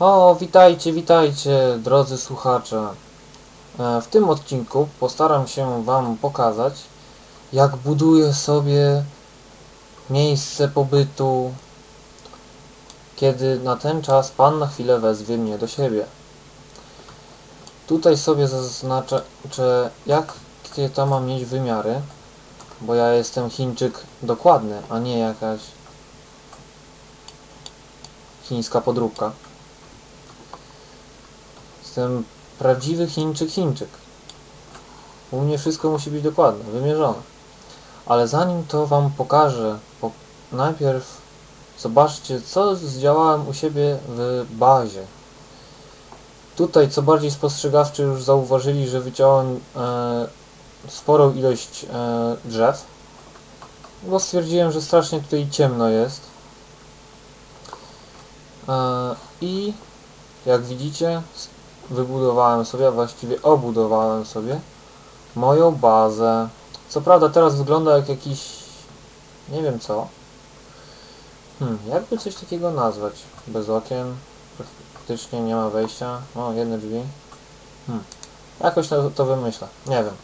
O, witajcie, witajcie, drodzy słuchacze. E, W tym odcinku postaram się Wam pokazać, jak buduję sobie miejsce pobytu, kiedy na ten czas Pan na chwilę wezwie mnie do siebie. Tutaj sobie zaznaczę, jakie to ma mieć wymiary, bo ja jestem Chińczyk dokładny, a nie jakaś chińska podróbka. Jestem prawdziwy Chińczyk Chińczyk. U mnie wszystko musi być dokładne, wymierzone. Ale zanim to Wam pokażę, po, najpierw zobaczcie, co zdziałałem u siebie w bazie. Tutaj, co bardziej spostrzegawczy, już zauważyli, że wyciąłem e, sporą ilość e, drzew, bo stwierdziłem, że strasznie tutaj ciemno jest. E, I jak widzicie, wybudowałem sobie, a właściwie obudowałem sobie moją bazę. Co prawda teraz wygląda jak jakiś, nie wiem co. Hmm, jakby coś takiego nazwać? Bez okien, praktycznie nie ma wejścia. O, jedne drzwi. Hmm, jakoś to, to wymyślę, nie wiem.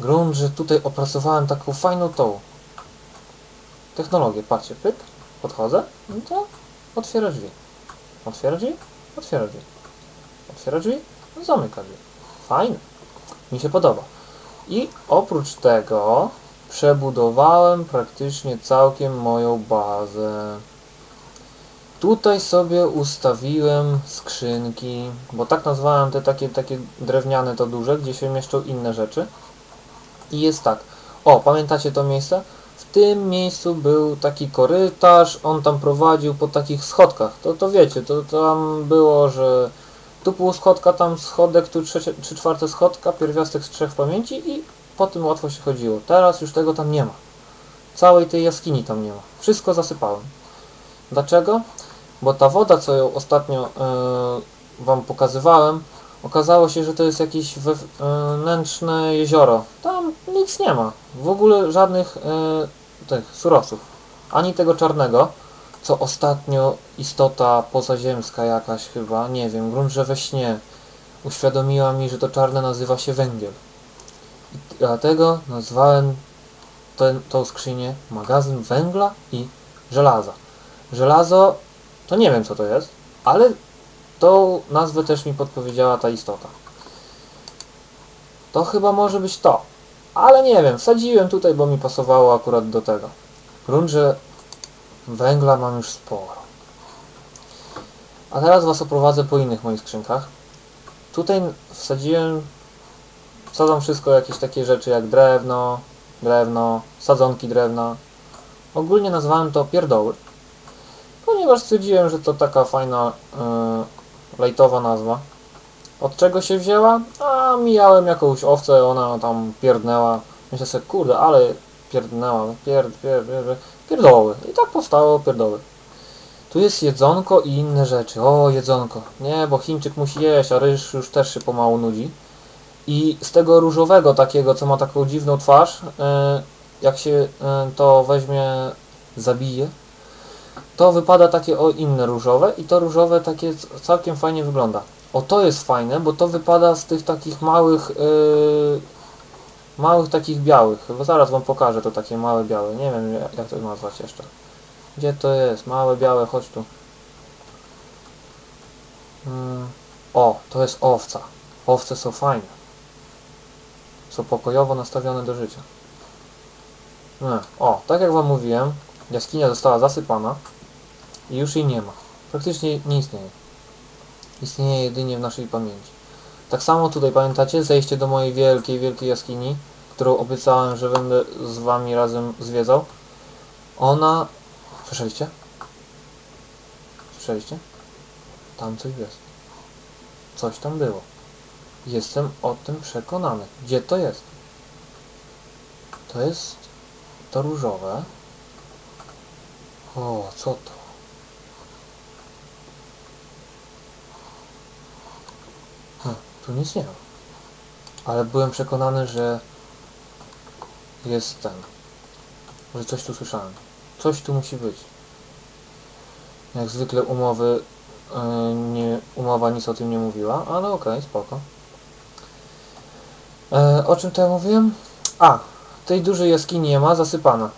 Grunt, że tutaj opracowałem taką fajną tą technologię. Patrzcie, pyk, podchodzę, no to otwiera drzwi. Otwiera drzwi, otwiera drzwi. Otwiera drzwi, zamyka drzwi. Fajne. Mi się podoba. I oprócz tego przebudowałem praktycznie całkiem moją bazę. Tutaj sobie ustawiłem skrzynki, bo tak nazwałem te takie, takie drewniane to duże, gdzie się mieszczą inne rzeczy. I jest tak. O, pamiętacie to miejsce? W tym miejscu był taki korytarz, on tam prowadził po takich schodkach. To, to wiecie, to tam było, że tu pół schodka, tam schodek, tu trzecie, trzy czwarte schodka, pierwiastek z trzech w pamięci i po tym łatwo się chodziło. Teraz już tego tam nie ma. Całej tej jaskini tam nie ma. Wszystko zasypałem. Dlaczego? Bo ta woda, co ją ostatnio e, Wam pokazywałem, okazało się, że to jest jakieś wewnętrzne jezioro. Tam nic nie ma. W ogóle żadnych e, tych surowców. Ani tego czarnego, co ostatnio istota pozaziemska jakaś chyba, nie wiem, grunt, że we śnie uświadomiła mi, że to czarne nazywa się węgiel. I dlatego nazwałem ten, tą skrzynię magazyn węgla i żelaza. Żelazo to nie wiem co to jest, ale tą nazwę też mi podpowiedziała ta istota. To chyba może być to. Ale nie wiem, wsadziłem tutaj, bo mi pasowało akurat do tego. Grunt, że węgla mam już sporo. A teraz Was oprowadzę po innych moich skrzynkach. Tutaj wsadziłem, wsadzam wszystko jakieś takie rzeczy jak drewno, drewno, sadzonki drewna. Ogólnie nazwałem to pierdoły, ponieważ stwierdziłem, że to taka fajna, yy, lejtowa nazwa. Od czego się wzięła? A mijałem jakąś owcę, ona tam pierdnęła. Myślę sobie, kurde, ale pierdnęła, pierd, pierd, pierd, pierdoły. I tak powstało pierdoły. Tu jest jedzonko i inne rzeczy. O, jedzonko. Nie, bo Chińczyk musi jeść, a ryż już też się pomału nudzi. I z tego różowego takiego, co ma taką dziwną twarz, e, jak się e, to weźmie, zabije, to wypada takie o inne różowe i to różowe takie całkiem fajnie wygląda. O to jest fajne, bo to wypada z tych takich małych, yy, małych takich białych. Bo zaraz wam pokażę to takie małe białe. Nie wiem jak to nazwać jeszcze. Gdzie to jest? Małe białe, chodź tu. Mm, o, to jest owca. Owce są fajne. Są pokojowo nastawione do życia. Nie. O, tak jak wam mówiłem, jaskinia została zasypana i już jej nie ma. Praktycznie nie istnieje. Istnieje jedynie w naszej pamięci. Tak samo tutaj pamiętacie zejście do mojej wielkiej, wielkiej jaskini, którą obiecałem, że będę z wami razem zwiedzał. Ona... Słyszeliście? Słyszeliście? Tam coś jest. Coś tam było. Jestem o tym przekonany. Gdzie to jest? To jest to różowe. O, co to? Nic nie ma. Ale byłem przekonany, że jest ten. Że coś tu słyszałem. Coś tu musi być. Jak zwykle umowy e, nie, umowa nic o tym nie mówiła, ale okej, spoko. E, o czym to ja mówiłem? A, tej dużej jaskini nie ma, zasypana.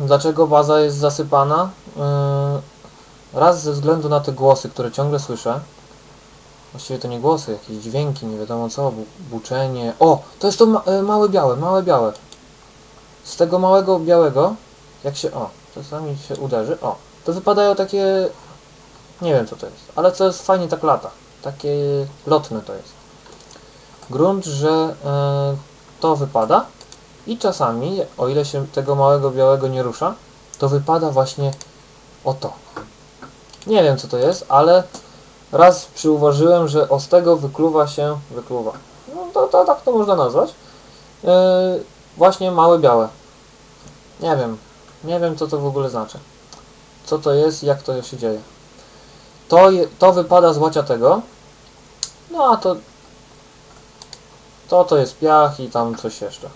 Dlaczego baza jest zasypana? E, raz ze względu na te głosy, które ciągle słyszę. Właściwie to nie głosy, jakieś dźwięki, nie wiadomo co, bu buczenie. O, to jest to ma e, małe białe, małe białe. Z tego małego białego, jak się, o, czasami się uderzy, o, to wypadają takie, nie wiem co to jest, ale co jest fajnie tak lata. Takie lotne to jest. Grunt, że e, to wypada i czasami, o ile się tego małego białego nie rusza, to wypada właśnie o to. Nie wiem co to jest, ale raz przyuważyłem, że o z tego wykluwa się, wykluwa, no to, to tak to można nazwać, e, właśnie małe białe. Nie wiem, nie wiem co to w ogóle znaczy. Co to jest, jak to się dzieje. To, je, to wypada z łaciatego, no a to to to jest piach i tam coś jeszcze.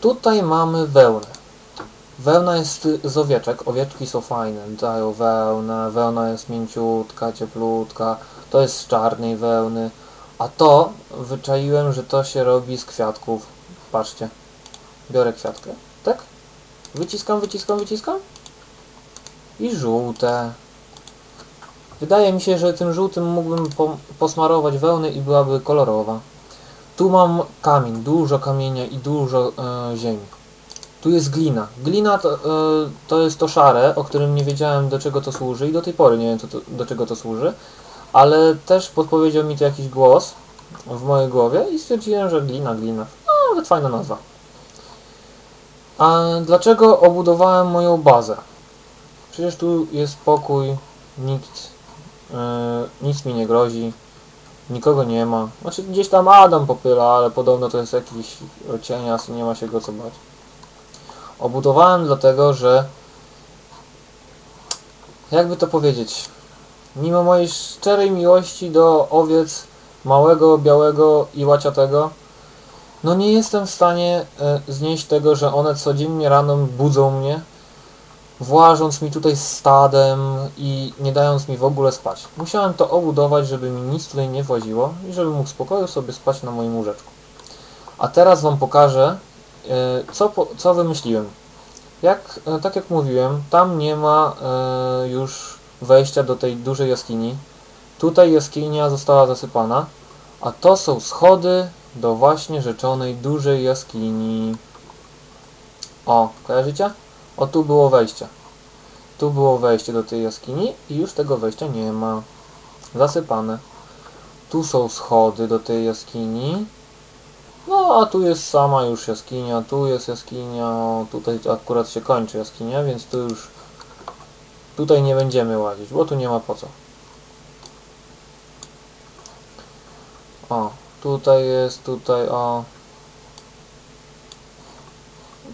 Tutaj mamy wełnę. Wełna jest z owieczek. Owieczki są fajne, dają wełnę. Wełna jest mięciutka, cieplutka. To jest z czarnej wełny. A to wyczaiłem, że to się robi z kwiatków. Patrzcie. Biorę kwiatkę. Tak? Wyciskam, wyciskam, wyciskam. I żółte. Wydaje mi się, że tym żółtym mógłbym po, posmarować wełnę i byłaby kolorowa. Tu mam kamień, dużo kamienia i dużo e, ziemi. Tu jest glina. Glina to, e, to jest to szare, o którym nie wiedziałem do czego to służy i do tej pory nie wiem co to, do czego to służy. Ale też podpowiedział mi to jakiś głos w mojej głowie i stwierdziłem, że glina, glina. No, nawet fajna nazwa. A dlaczego obudowałem moją bazę? Przecież tu jest spokój, nikt Yy, nic mi nie grozi, nikogo nie ma. Znaczy gdzieś tam Adam popyla, ale podobno to jest jakiś cienias i nie ma się go co bać. Obudowałem dlatego, że jakby to powiedzieć, mimo mojej szczerej miłości do owiec małego, białego i łaciatego, no nie jestem w stanie e, znieść tego, że one codziennie rano budzą mnie włażąc mi tutaj stadem i nie dając mi w ogóle spać. Musiałem to obudować, żeby mi nic tutaj nie właziło i żebym mógł spokoju sobie spać na moim łóżeczku. A teraz Wam pokażę, e, co, co wymyśliłem. Jak, e, tak jak mówiłem, tam nie ma e, już wejścia do tej dużej jaskini. Tutaj jaskinia została zasypana, a to są schody do właśnie rzeczonej dużej jaskini. O, kojarzycie? O, tu było wejście. Tu było wejście do tej jaskini i już tego wejścia nie ma. Zasypane. Tu są schody do tej jaskini. No, a tu jest sama już jaskinia, tu jest jaskinia, tutaj akurat się kończy jaskinia, więc tu już tutaj nie będziemy łazić, bo tu nie ma po co. O, tutaj jest, tutaj, o.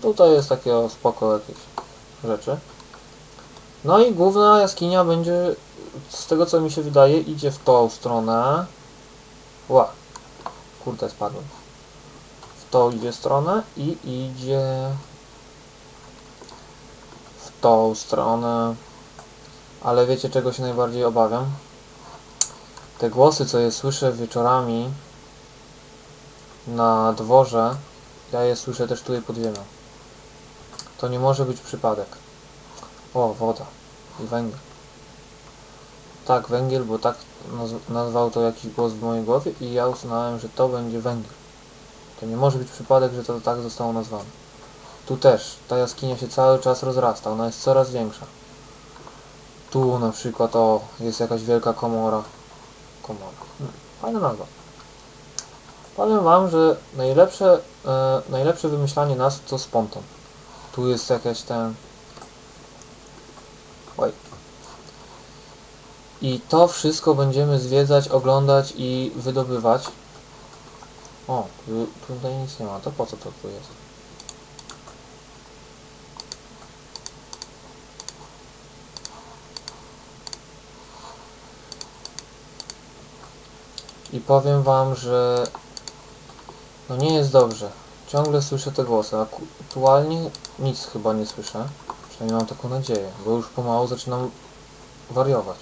Tutaj jest takie o, spoko jakieś rzeczy. No i główna jaskinia będzie, z tego co mi się wydaje, idzie w tą stronę. Ła, kurde spadłem. Tą idzie stronę i idzie w tą stronę. Ale wiecie czego się najbardziej obawiam? Te głosy, co je słyszę wieczorami na dworze, ja je słyszę też tutaj pod ziemią. To nie może być przypadek. O, woda i węgiel. Tak, węgiel, bo tak naz nazwał to jakiś głos w mojej głowie i ja uznałem, że to będzie węgiel. To nie może być przypadek, że to tak zostało nazwane. Tu też, ta jaskinia się cały czas rozrasta, ona jest coraz większa. Tu na przykład, o, jest jakaś wielka komora. Komora. Fajna nazwa. Powiem wam, że najlepsze, e, najlepsze wymyślanie nazw to spontan. Tu jest jakaś ten... Oj. I to wszystko będziemy zwiedzać, oglądać i wydobywać. O, tu, tutaj nic nie ma. To po co to tu jest? I powiem wam, że no nie jest dobrze. Ciągle słyszę te głosy. Aktualnie nic chyba nie słyszę. Przynajmniej mam taką nadzieję, bo już pomału zaczynam wariować.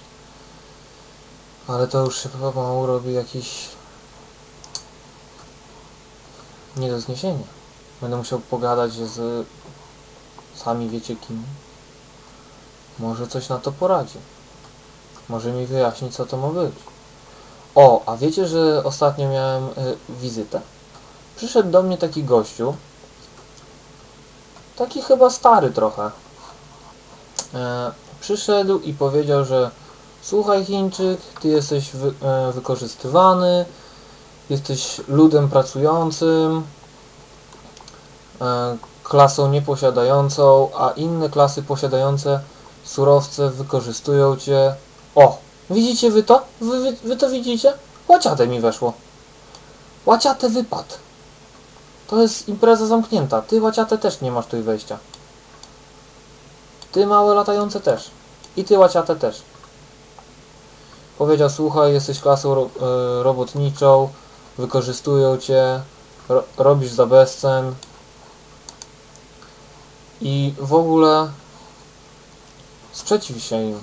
Ale to już się pomału robi jakiś nie do zniesienia. Będę musiał pogadać z sami wiecie kim. Może coś na to poradzi. Może mi wyjaśni co to ma być. O, a wiecie, że ostatnio miałem y, wizytę? Przyszedł do mnie taki gościu. Taki chyba stary trochę. E, przyszedł i powiedział, że słuchaj Chińczyk, ty jesteś wy, e, wykorzystywany, jesteś ludem pracującym, e, klasą nieposiadającą, a inne klasy posiadające surowce wykorzystują cię. O, widzicie wy to? Wy, wy, wy to widzicie? Łaciate mi weszło. Łaciate wypad. To jest impreza zamknięta. Ty łaciate też nie masz tu wejścia. Ty małe latające też. I ty łaciate też. Powiedział, słuchaj, jesteś klasą ro, e, robotniczą, wykorzystują cię, ro, robisz za bezcen i w ogóle sprzeciw się im,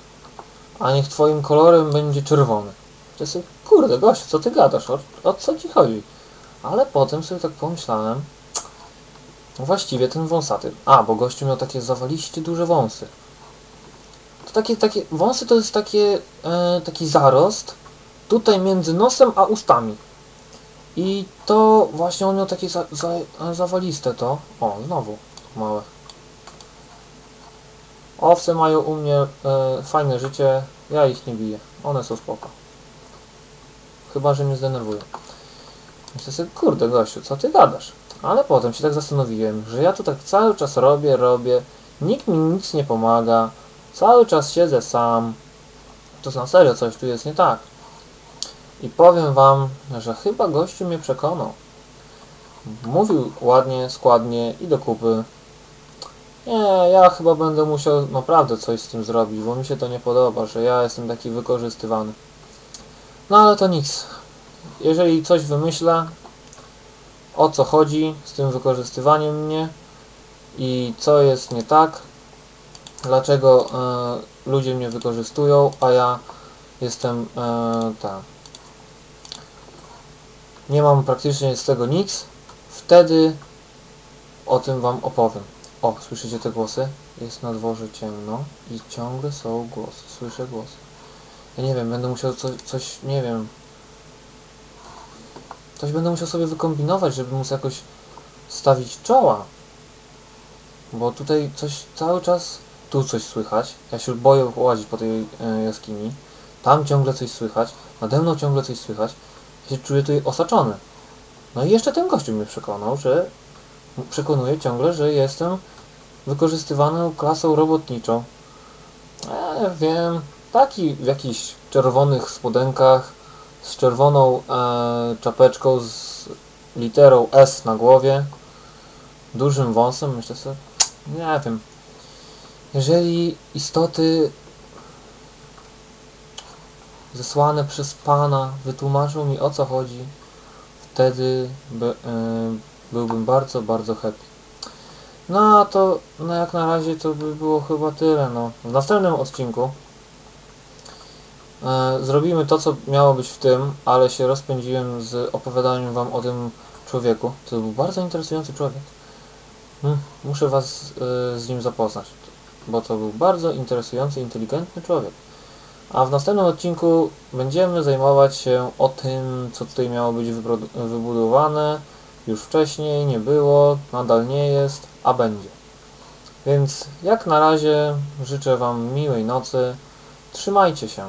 a niech twoim kolorem będzie czerwony. To jest, kurde, gościu, co ty gadasz? O, o co ci chodzi? Ale potem sobie tak pomyślałem, właściwie ten wąsaty. A, bo gościu miał takie zawaliście duże wąsy. To takie, takie, wąsy to jest takie, e, taki zarost tutaj między nosem a ustami. I to właśnie on miał takie za, za, zawaliste to. O, znowu małe. Owce mają u mnie e, fajne życie, ja ich nie biję. One są spoko. Chyba, że mnie zdenerwują. Myślę sobie, kurde gościu, co ty gadasz? Ale potem się tak zastanowiłem, że ja tu tak cały czas robię, robię, nikt mi nic nie pomaga, cały czas siedzę sam. To na serio coś tu jest nie tak. I powiem wam, że chyba gościu mnie przekonał. Mówił ładnie, składnie i do kupy. Nie, ja chyba będę musiał naprawdę coś z tym zrobić, bo mi się to nie podoba, że ja jestem taki wykorzystywany. No ale to nic. Jeżeli coś wymyślę, o co chodzi z tym wykorzystywaniem mnie i co jest nie tak, dlaczego e, ludzie mnie wykorzystują, a ja jestem e, tak. Nie mam praktycznie z tego nic, wtedy o tym wam opowiem. O, słyszycie te głosy? Jest na dworze ciemno i ciągle są głosy. Słyszę głosy. Ja nie wiem, będę musiał coś, coś nie wiem. Coś będę musiał sobie wykombinować, żeby móc jakoś stawić czoła. Bo tutaj coś cały czas, tu coś słychać. Ja się boję łazić po tej e, jaskini. Tam ciągle coś słychać. Nade mną ciągle coś słychać. Się czuję tutaj osaczony. No i jeszcze ten gościu mnie przekonał, że przekonuje ciągle, że jestem wykorzystywaną klasą robotniczą. E, wiem, taki w jakichś czerwonych spodenkach, z czerwoną e, czapeczką, z literą S na głowie, dużym wąsem, myślę sobie, nie wiem. Jeżeli istoty zesłane przez Pana wytłumaczą mi o co chodzi, wtedy by, e, byłbym bardzo, bardzo happy. No a to no jak na razie to by było chyba tyle. No. W następnym odcinku e, zrobimy to, co miało być w tym, ale się rozpędziłem z opowiadaniem wam o tym człowieku. To był bardzo interesujący człowiek. Hmm, muszę was e, z nim zapoznać, bo to był bardzo interesujący, inteligentny człowiek. A w następnym odcinku będziemy zajmować się o tym, co tutaj miało być wybudowane już wcześniej, nie było, nadal nie jest, a będzie. Więc jak na razie życzę Wam miłej nocy, trzymajcie się.